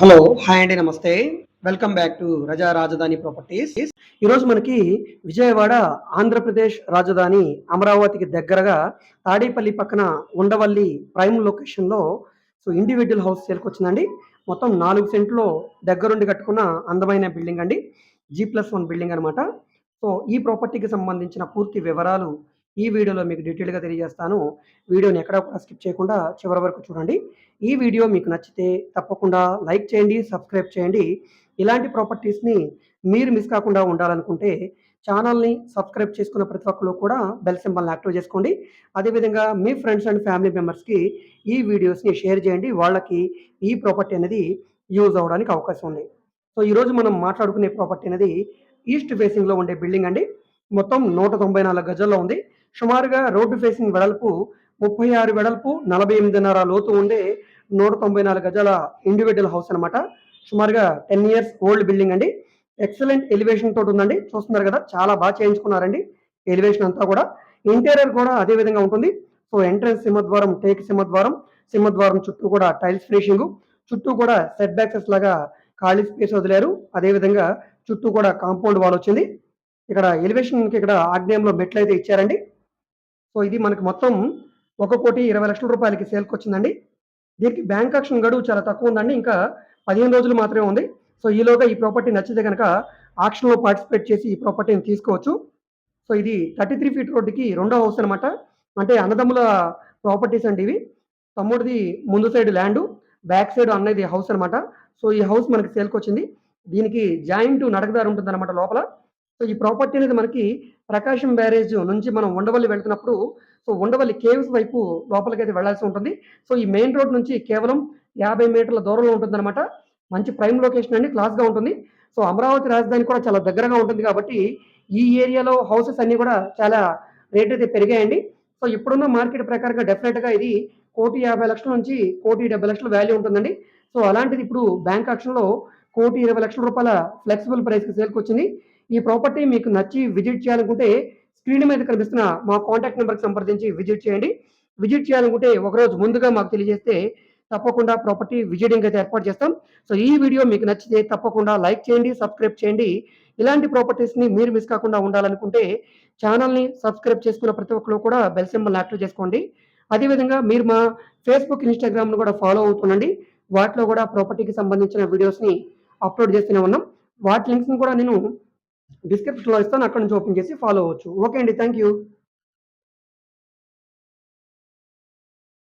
Hello hi అండి నమస్తే. Welcome back to రజా రాజధాని ప్రాపర్టీస్. ఈరోజు మనకి విజయవాడ ఆంధ్రప్రదేశ్ రాజధాని అమరావతికి దగ్గరగా తాడేపల్లి పక్కన ఉండవల్లి ప్రైమ్ లొకేషన్లో సో ఇండివిజువల్ హౌస్ సేల్కి వచ్చిందండి. మొత్తం నాలుగు సెంట్లో దగ్గరుండి కట్టుకున్న అందమైన బిల్డింగ్ అండి. జీ ప్లస్ వన్ బిల్డింగ్ అనమాట సో ఈ ప్రాపర్టీకి సంబంధించిన పూర్తి వివరాలు ఈ వీడియోలో మీకు డీటెయిల్గా తెలియజేస్తాను. వీడియోని ఎక్కడ కూడా స్కిప్ చేయకుండా చివరి వరకు చూడండి. ఈ వీడియో మీకు నచ్చితే తప్పకుండా లైక్ చేయండి సబ్స్క్రైబ్ చేయండి. ఇలాంటి ప్రాపర్టీస్ని మీరు మిస్ కాకుండా ఉండాలనుకుంటే ఛానల్ని సబ్స్క్రైబ్ చేసుకున్న ప్రతి ఒక్కరు కూడా బెల్ సింబల్ని యాక్టివ్ చేసుకోండి. అదేవిధంగా మీ ఫ్రెండ్స్ అండ్ ఫ్యామిలీ మెంబర్స్కి ఈ వీడియోస్ని షేర్ చేయండి. వాళ్ళకి ఈ ప్రాపర్టీ అనేది యూజ్ అవ్వడానికి అవకాశం ఉంది. సో ఈరోజు మనం మాట్లాడుకునే ప్రాపర్టీ అనేది ఈస్ట్ ఫేసింగ్లో ఉండే బిల్డింగ్ అండి. మొత్తం నూట తొంభై నాలుగు గజల్లో ఉంది. సుమారుగా రోడ్డు ఫేసింగ్ వెడల్పు ముప్పై ఆరు వెడల్పు నలభై ఎనిమిదిన్నర లోతు ఉండే నూట తొంభై నాలుగు గజాల ఇండివిజువల్ హౌస్ అనమాట సుమారుగా టెన్ ఇయర్స్ ఓల్డ్ బిల్డింగ్ అండి. ఎక్సలెంట్ ఎలివేషన్ తోటి ఉందండి. చూస్తున్నారు కదా చాలా బాగా చేయించుకున్నారండి. ఎలివేషన్ అంతా కూడా. ఇంటీరియర్ కూడా అదే విధంగా ఉంటుంది. సో ఎంట్రన్స్ సింహద్వారం టేక్ సింహద్వారం సింహద్వారం చుట్టూ కూడా టైల్స్ ఫినిషింగ్ చుట్టూ కూడా సెట్ బ్యాక్సెస్ లాగా ఖాళీ స్పేస్ వదిలేరు. అదేవిధంగా చుట్టూ కూడా కాంపౌండ్ వాల్ వచ్చింది. ఇక్కడ ఎలివేషన్కి ఇక్కడ ఆగ్నేయంలో మెట్లు అయితే ఇచ్చారండి. సో ఇది మనకి మొత్తం ఒక కోటి ఇరవై లక్షల రూపాయలకి సేల్కి వచ్చిందండి దీనికి బ్యాంక్ ఆక్షన్ గడువు చాలా తక్కువ ఉందండి. ఇంకా పదిహేను రోజులు మాత్రమే ఉంది. సో ఈలోగా ఈ ప్రాపర్టీ నచ్చితే కనుక ఆక్షన్లో పార్టిసిపేట్ చేసి ఈ ప్రాపర్టీని తీసుకోవచ్చు. సో ఇది థర్టీ త్రీ ఫీట్ రోడ్డుకి రెండో హౌస్ అనమాట అంటే అన్నదమ్ముల ప్రాపర్టీస్ అండి ఇవి. తమ్ముడిది ముందు సైడ్ ల్యాండ్ బ్యాక్ సైడ్ అన్నది హౌస్ అనమాట సో ఈ హౌస్ మనకి సేల్కి వచ్చింది దీనికి జాయింట్ నడకదారు ఉంటుంది అనమాట లోపల. సో ఈ ప్రాపర్టీ అనేది మనకి ప్రకాశం బ్యారేజ్ నుంచి మనం ఉండవల్లి వెళ్తున్నప్పుడు సో ఉండవల్లి కేవ్స్ వైపు లోపలికి అయితే వెళ్ళాల్సి ఉంటుంది. సో ఈ మెయిన్ రోడ్ నుంచి కేవలం యాభై మీటర్ల దూరంలో ఉంటుందన్నమాట. మంచి ప్రైమ్ లొకేషన్ అండి క్లాస్గా ఉంటుంది. సో అమరావతి రాజధాని కూడా చాలా దగ్గరగా ఉంటుంది కాబట్టి ఈ ఏరియాలో హౌసెస్ అన్నీ కూడా చాలా రేట్ అయితే పెరిగాయండి. సో ఇప్పుడున్న మార్కెట్ ప్రకారంగా డెఫినెట్గా ఇది కోటి యాభై లక్షల నుంచి కోటి డెబ్బై లక్షల వాల్యూ ఉంటుందండి. సో అలాంటిది ఇప్పుడు బ్యాంక్ ఆక్షన్లో కోటి ఇరవై లక్షల రూపాయల ఫ్లెక్సిబుల్ ప్రైస్కి సేల్కి వచ్చింది. ఈ ప్రాపర్టీ మీకు నచ్చి విజిట్ చేయాలనుకుంటే స్క్రీన్ మీద కనిపిస్తున్న మా కాంటాక్ట్ నెంబర్కి సంప్రదించి విజిట్ చేయండి. విజిట్ చేయాలనుకుంటే ఒకరోజు ముందుగా మాకు తెలియజేస్తే తప్పకుండా ప్రాపర్టీ విజిటింగ్ అయితే ఏర్పాటు చేస్తాం. సో ఈ వీడియో మీకు నచ్చితే తప్పకుండా లైక్ చేయండి సబ్స్క్రైబ్ చేయండి. ఇలాంటి ప్రాపర్టీస్ని మీరు మిస్ కాకుండా ఉండాలనుకుంటే ఛానల్ని సబ్స్క్రైబ్ చేసుకున్న ప్రతి ఒక్కరు కూడా బెల్ సింబల్ యాక్టివ్ చేసుకోండి. అదేవిధంగా మీరు మా ఫేస్బుక్ ఇన్స్టాగ్రామ్ను కూడా ఫాలో అవుతుండండి. వాటిలో కూడా ప్రాపర్టీకి సంబంధించిన వీడియోస్ని అప్లోడ్ చేస్తూనే ఉన్నాం. వాటి లింక్స్ని కూడా నేను డిస్క్రిప్షన్లో ఇస్తాను అక్కడ నుంచి ఓపెన్ చేసి ఫాలో అవ్వచ్చు. ఓకే అండి థ్యాంక్ యూ